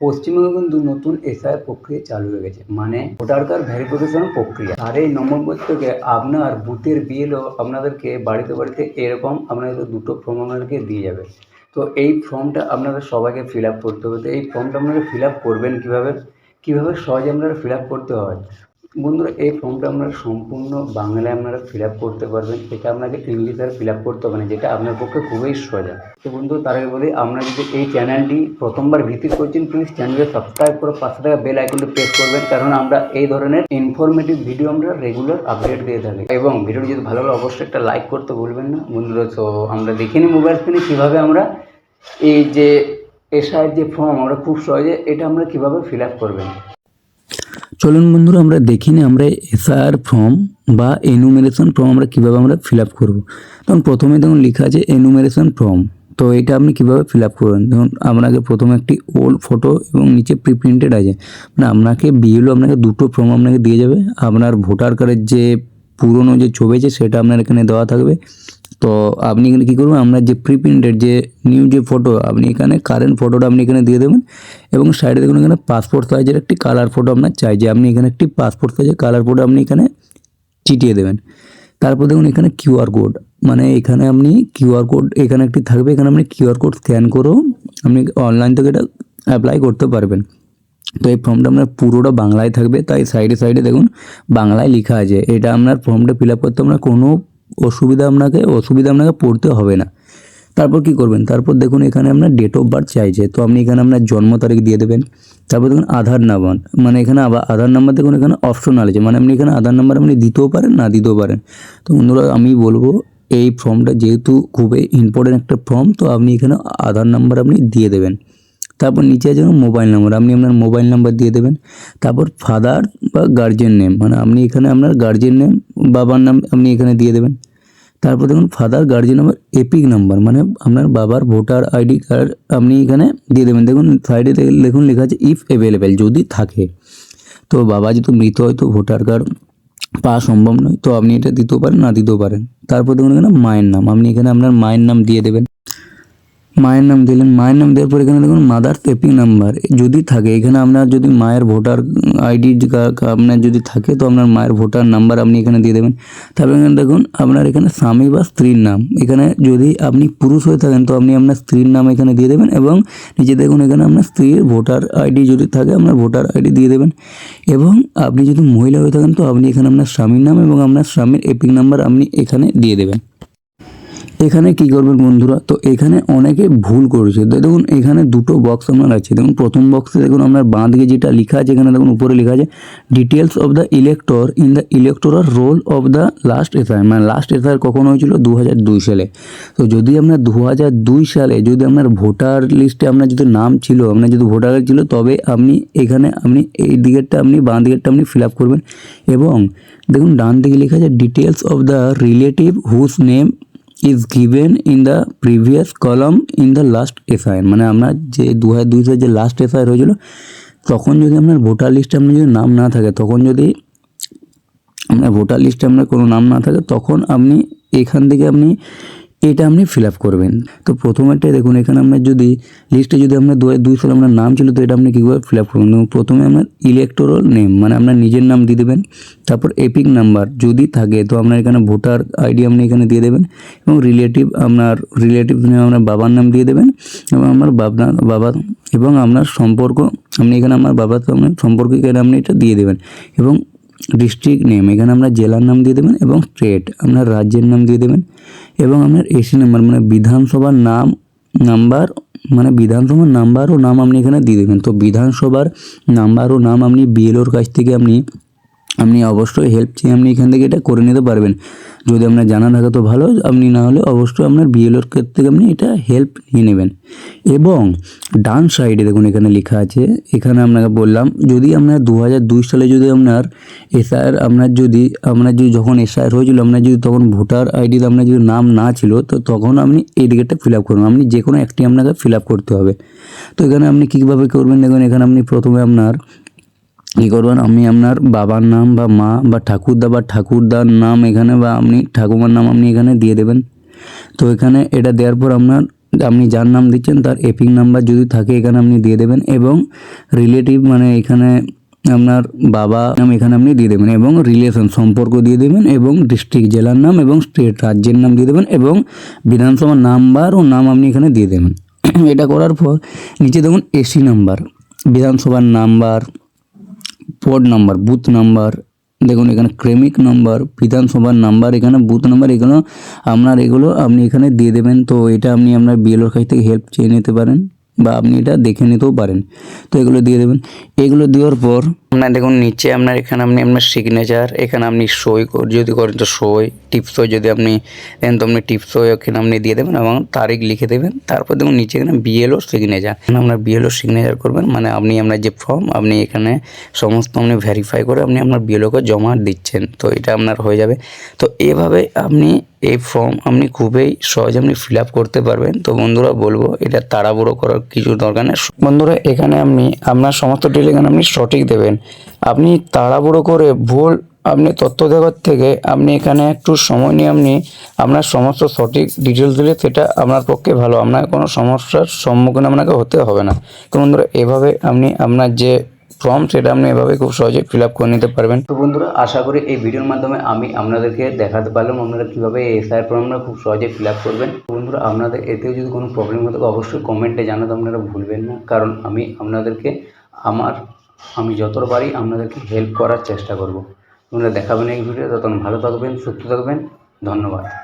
পশ্চিমবঙ্গে কিন্তু নতুন এসআই প্রক্রিয়া চালু হয়ে গেছে মানে ভোটার কার্ড ভেরিফিকেশন প্রক্রিয়া। আর এই নম্বর থেকে আপনার বুথের বিএলও আপনাদেরকে বাড়িতে বাড়িতে এরকম আপনাদের দুটো ফর্ম আপনাদেরকে দিয়ে যাবে। তো এই ফর্মটা আপনাদের সবাইকে ফিল আপ করতে হবে। তো এই ফর্মটা আপনারা ফিল আপ করবেন কীভাবে? কীভাবে সহজে আপনারা ফিল আপ করতে হয়? বন্ধুরা, এই ফর্মটা আপনারা সম্পূর্ণ বাংলায় আপনারা ফিল আপ করতে পারবেন। এটা আপনাকে ইংলিশে আর ফিল আপ করতে হবে না, যেটা আপনার পক্ষে খুবই সোজা। তো বন্ধু, তার আগে বলি, আপনারা যদি এই চ্যানেলটি প্রথমবার ভিজিট করছেন প্লিজ চ্যানেলকে সাবস্ক্রাইব করে পাশে থাকা বেল আইকনটি প্রেস করবেন, কারণ আমরা এই ধরনের ইনফরমেটিভ ভিডিও আমরা রেগুলার আপডেট দিয়ে থাকি। এবং ভিডিওটি যদি ভালো লাগে, অবশ্যই একটা লাইক করতে ভুলবেন না। বন্ধুরা, তো আমরা দেখিনি মোবাইল ফোনে কীভাবে আমরা এই যে, এসআইয়ের যে ফর্ম আমরা খুব সহজে এটা আমরা কীভাবে ফিল আপ করবেন। চলুন বন্ধুরা, আমরা দেখিনি আমরা এসআর ফর্ম বা এনুমেরেশন ফর্ম আমরা কীভাবে আমরা ফিল আপ করব। তখন প্রথমে দেখুন লেখা আছে এনুমেরেশন ফর্ম তো এটা আপনি কীভাবে ফিল আপ করবেন? ধরুন আপনাকে প্রথমে একটি ওল্ড ফটো এবং নিচে প্রিপ্রিন্টেড আছে। মানে আপনাকে বিএলও আপনাকে দুটো ফর্ম আপনাকে দিয়ে যাবে। আপনার ভোটার কার্ডের যে পুরনো যে ছবি আছে, সেটা আপনার এখানে দেওয়া থাকবে। তো আপনি এখানে কী করবেন? আপনার যে প্রি প্রিন্টেড যে নিউ যে ফটো আপনি এখানে কারেন্ট ফটোটা আপনি এখানে দিয়ে দেবেন এবং সাইডে দেখুন এখানে পাসপোর্ট সাইজের একটি কালার ফটো আপনার চাই। যে আপনি এখানে একটি পাসপোর্ট সাইজের কালার ফটো আপনি এখানে চিটিয়ে দেবেন। তারপর দেখুন এখানে কিউআর কোড মানে এখানে আপনি কিউআর কোড এখানে একটি থাকবে, এখানে আপনি কিউআর কোড স্ক্যান করেও আপনি অনলাইন থেকে এটা অ্যাপ্লাই করতে পারবেন। তো এই ফর্মটা আপনার পুরোটা বাংলায় থাকবে, তাই সাইডে সাইডে দেখুন বাংলায় লেখা আছে। এটা আপনার ফর্মটা ফিল আপ করতে আপনার কোনো অসুবিধা আপনাকে অসুবিধা আপনাকে পড়তে হবে না। তারপর কি করবেন? তারপর দেখুন এখানে আপনার ডেট অফ বার্থ চাইছে, তো আপনি এখানে আপনার জন্ম তারিখ দিয়ে দেবেন। তারপর দেখুন আধার নাম্বার মানে এখানে আবার আধার নাম্বার দেখুন এখানে অপশনাল আছে মানে আপনি এখানে আধার নাম্বার আপনি দিতেও পারেন, না দিতেও পারেন। তো বন্ধুরা, আমি বলব এই ফর্মটা যেহেতু খুবই ইম্পর্টেন্ট একটা ফর্ম তো আপনি এখানে আধার নাম্বার আপনি দিয়ে দেবেন। তারপর নিচে আছে মোবাইল নাম্বার আপনি আপনার মোবাইল নাম্বার দিয়ে দেবেন। তারপর ফাদার বা গার্জেন নেম মানে আপনি এখানে আপনার গার্জেন নেম বাবার নাম আপনি এখানে দিয়ে দেবেন। তারপর দেখুন father guardian number EPIC number মানে আপনার বাবার ভোটার আইডি কার্ড আপনি এখানে দিয়ে দেবেন। দেখুন সাইডে দেখুন লেখা আছে ইফ অ্যাভেলেবেল যদি থাকে। তো বাবা যেহেতু মৃত হয়, তো ভোটার কার্ড পাওয়া সম্ভব নয়। তো আপনি এটা দিতেও পারেন, না দিতেও পারেন। তারপর দেখুন এখানে মায়ের নাম, আপনি এখানে আপনার মায়ের নাম দিয়ে দেবেন। মায়ের নাম দিলেন। মায়ের নাম দেওয়ার পর এখানে দেখুন মাদার পেপিং নাম্বার যদি থাকে, এখানে আপনার যদি মায়ের ভোটার আইডি আপনার যদি থাকে, তো আপনার মায়ের ভোটার নাম্বার আপনি এখানে দিয়ে দেবেন। তারপরে এখানে দেখুন, আপনার এখানে স্বামী বা স্ত্রীর নাম। এখানে যদি আপনি পুরুষ হয়ে থাকেন, তো আপনি আপনার স্ত্রীর নাম এখানে দিয়ে দেবেন এবং নিচে দেখুন এখানে আপনার স্ত্রীর ভোটার আইডি যদি থাকে, আপনার ভোটার আইডি দিয়ে দেবেন। এবং আপনি যদি মহিলা হয়ে থাকেন, তো আপনি এখানে আপনার স্বামীর নাম এবং আপনার স্বামীর এপিক নাম্বার আপনি এখানে দিয়ে দেবেন। এখানে কি করবেন বন্ধুরা? তো এখানে অনেকে ভুল করেছে। দেখুন, এখানে দুটো বক্স আপনার আছে দেখুন, প্রথম বক্সে দেখুন আপনার বাঁ দিকে যেটা লেখা আছে, এখানে দেখুন উপরে লেখা আছে details of the elector in the electoral roll of the last SI মানে লাস্ট এসআই কখন হয়েছিল? দু হাজার দুই সালে। তো যদি আপনার দু হাজার দুই সালে যদি আপনার ভোটার লিস্টে আপনার যদি নাম ছিল, আপনার যদি ভোটার ছিল, তবে আপনি এখানে আপনি এই দিকেরটা আপনি, বাঁ দিকেরটা আপনি ফিল করবেন। এবং দেখুন, ডান দিকে লেখা আছে details of the relative whose name is given in the previous column in the last SI মানে আপনার যে দু হাজার দুই সালে যে লাস্ট এসআই হয়েছিল, তখন যদি আপনার ভোটার লিস্টে আপনার যদি নাম না থাকে, তখন যদি আপনার ভোটার লিস্টে আপনার কোনো নাম না থাকে, তখন আপনি এখান থেকে আপনি এটা আপনি ফিল আপ করবেন। তো প্রথমেরটাই দেখুন, এখানে আপনার যদি লিস্টে যদি আপনার দু দুই সালে আপনার নাম ছিল, তো এটা আপনি কীভাবে ফিল আপ করবেন? প্রথমে আপনার ইলেকটোরাল নেম মানে আপনার নিজের নাম দিয়ে দেবেন, তারপর এপিক নাম্বার যদি থাকে, তো আপনার এখানে ভোটার আইডি আপনি এখানে দিয়ে দেবেন, এবং রিলেটিভ আপনার রিলেটিভ নেম আপনার বাবার নাম দিয়ে দেবেন, এবং আমার বাবা বাবা, এবং আপনার সম্পর্ক, আপনি এখানে আমার বাবার আপনার সম্পর্কে এখানে আপনি এটা দিয়ে দেবেন, এবং ডিস্ট্রিক্ট নেম এখানে আপনার জেলার নাম দিয়ে দেবেন এবং স্টেট আপনার রাজ্যের নাম দিয়ে দেবেন এবং আপনার এসি নাম্বার মানে বিধানসভার নাম নাম্বার মানে বিধানসভার নাম্বার ও নাম আপনি এখানে দিয়ে দেবেন। তো বিধানসভার নাম্বার ও নাম আপনি বিএলওর কাছ থেকে আপনি আপনি অবশ্যই হেল্প চেয়ে আপনি এখান থেকে এটা করে নিতে পারবেন। যদি আপনার জানা থাকে তো ভালো, আপনি না হলে অবশ্যই আপনার বিএলওর থেকে আপনি এটা হেল্প নিয়ে নেবেন। এবং ডান সাইডে দেখুন এখানে লেখা আছে, এখানে আপনাকে বললাম, যদি আপনার দু দুই সালে যদি আপনার এসআইআর আপনার যদি আপনার যদি যখন এসআইআর হয়েছিল, আপনার যদি তখন ভোটার আইডিতে আপনার যদি নাম না ছিল, তো তখন আপনি এই দিকেরটা ফিল আপ করুন। আপনি যে কোনো একটি আপনাকে ফিল আপ করতে হবে। তো এখানে আপনি কীভাবে করবেন? দেখুন, এখানে আপনি প্রথমে আপনার কী করবেন? আপনি আপনার বাবার নাম বা মা বা ঠাকুরদা বা ঠাকুরদার নাম এখানে বা আপনি ঠাকুমার নাম আপনি এখানে দিয়ে দেবেন। তো এখানে এটা দেওয়ার পর আপনার আপনি যার নাম দিচ্ছেন তার এপিক নাম্বার যদি থাকে এখানে আপনি দিয়ে দেবেন এবং রিলেটিভ মানে এখানে আপনার বাবা নাম এখানে আপনি দিয়ে দেবেন এবং রিলেশন সম্পর্ক দিয়ে দেবেন এবং ডিস্ট্রিক্ট জেলার নাম এবং স্টেট রাজ্যের নাম দিয়ে দেবেন এবং বিধানসভার নাম্বার ও নাম আপনি এখানে দিয়ে দেবেন। এটা করার পর নিচে দেখুন এসি নাম্বার, বিধানসভার number part number booth number দেখুন এখানে ক্রেমিক নাম্বার বিধানসভার নাম্বার এখানে বুথ নাম্বার এগুলো আপনার এগুলো আপনি এখানে দিয়ে দেবেন। তো এটা আপনি আপনার বিএলওর কাছ থেকে হেল্প চেয়ে নিতে পারেন বা আপনি এটা দেখে নিতেও পারেন। তো এগুলো দিয়ে দেবেন। এগুলো দেওয়ার পর আপনার দেখুন, নিচে আপনার এখানে আপনি আপনার সিগনেচার এখানে আপনি সই যদি করেন তো সই টিপসই যদি আপনি দেন তো আপনি টিপসই এখানে আপনি দিয়ে দেবেন এবং তারিখ লিখে দেবেন। তারপর দেখুন, নিচে এখানে বিএলও সিগনেচার এখানে আপনার বিএলও সিগনেচার করবেন মানে আপনি আপনার যে ফর্ম আপনি এখানে সমস্ত আপনি ভেরিফাই করে আপনি আপনার বিএলওকে জমা দিচ্ছেন। তো এটা আপনার হয়ে যাবে। তো এভাবে আপনি এই ফর্ম আপনি খুবই সহজে আপনি ফিল আপ করতে পারবেন। তো বন্ধুরা, বলব, এটা তাড়াহুড়ো করার কিছু দরকার নেই। বন্ধুরা, এখানে আপনি আপনার সমস্ত ডিটেল এখানে আপনি সঠিক দেবেন। আপনি তাড়াহুড়ো করে ভুল আপনি তথ্য দেওয়ার থেকে আপনি এখানে একটু সময় নিয়ে আপনি আপনার সমস্ত সঠিক ডিটেলস দিলে সেটা আপনার পক্ষে ভালো। আপনার কোনো সমস্যার সম্মুখীন আপনাকে হতে হবে না। তো বন্ধুরা, এভাবে আপনি আপনার যে ফর্ম সেটা আপনি এভাবে খুব সহজে ফিল আপ করে নিতে পারবেন। তো বন্ধুরা, আশা করি এই ভিডিওর মাধ্যমে আমি আপনাদেরকে দেখাতে পারলাম আপনারা কীভাবে এই এসআইয়ের ফর্মটা খুব সহজে ফিল আপ করবেন। বন্ধুরা, আপনাদের এতেও যদি কোনো প্রবলেম হতো অবশ্যই কমেন্টে জানাতে আপনারা ভুলবেন না। কারণ আমি আপনাদেরকে আমার আমি যত পারি আপনাদেরকে হেল্প করার চেষ্টা করব। আপনারা দেখাবেন এই ভিডিও তত ভালো থাকবেন, সুস্থ থাকবেন, ধন্যবাদ।